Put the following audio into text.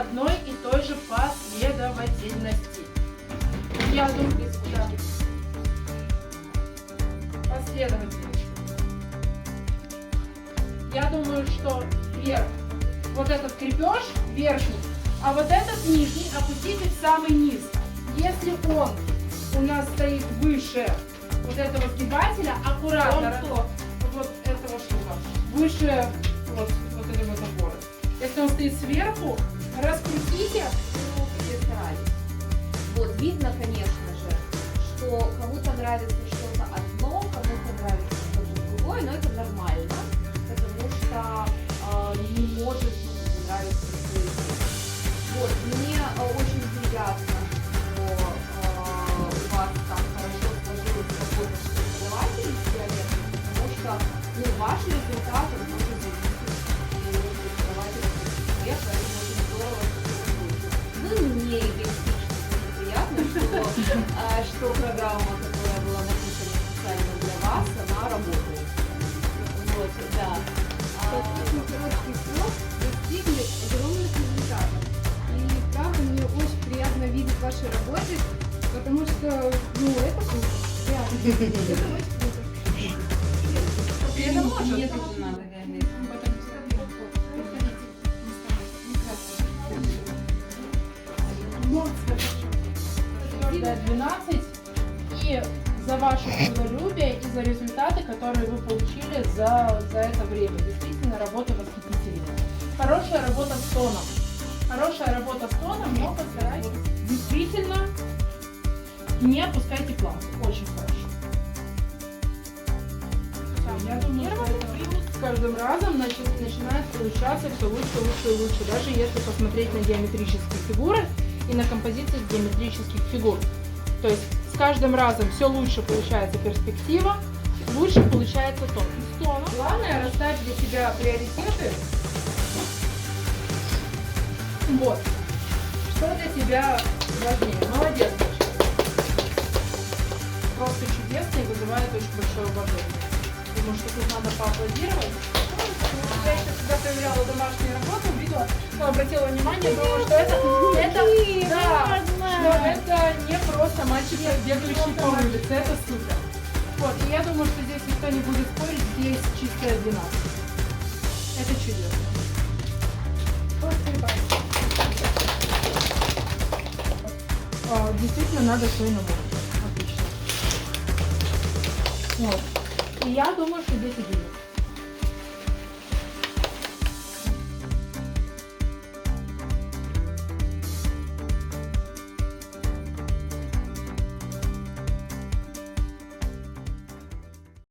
одной и той же последовательности. Я думаю, да. Последовательности. Я думаю, что вверх вот этот крепеж верхний, а вот этот нижний опустите в самый низ. Если он у нас стоит выше вот этого сгибателя, аккуратно, вот этого штука, выше Стоит сверху, раскрутите, старались. Вот видно, конечно же, что кому-то нравится что-то одно, кому-то нравится что-то другое, но это нормально, потому что э, не может нравиться все. Вот, мне э, очень приятно, что э, у вас там хорошо сложилось с диалектом, потому что ну, ваш результат он что программа, которая была написана специально для вас, она работает. Вот, да. А, Достаточно короткий срок достигли огромных результатов. И правда, мне очень приятно видеть ваши работы, потому что, ну, это круто. Реально. Это очень круто. Это может. Мне тоже надо, Галя. Твердая 12 и за ваше трудолюбие и за результаты, которые вы получили за, за это время. Действительно, работа восхитительная. Хорошая работа с тоном. Хорошая работа с тоном, но постарайтесь. Действительно, не опускайте планку. Очень хорошо. Я думаю, что это с каждым разом начи- начинает получаться все лучше, лучше и лучше. Даже если посмотреть на геометрические фигуры и на композиции геометрических фигур. То есть с каждым разом все лучше получается перспектива, лучше получается тон. Тоном главное расставить для себя приоритеты. Вот. Что для тебя важнее? Молодец. Просто чудесно и вызывает очень большое уважение. Думаю, что тут надо поаплодировать. Я еще когда проверяла домашнюю работу, увидела, ну, обратила внимание, думала, что это, это, да, что это не просто мальчик, бегающий по улице, это супер. Вот, и я думаю, что здесь никто не будет спорить, здесь чистая 12. Это чудесно. А, действительно, надо свой набор. Отлично. Вот. И я думаю, что здесь 11.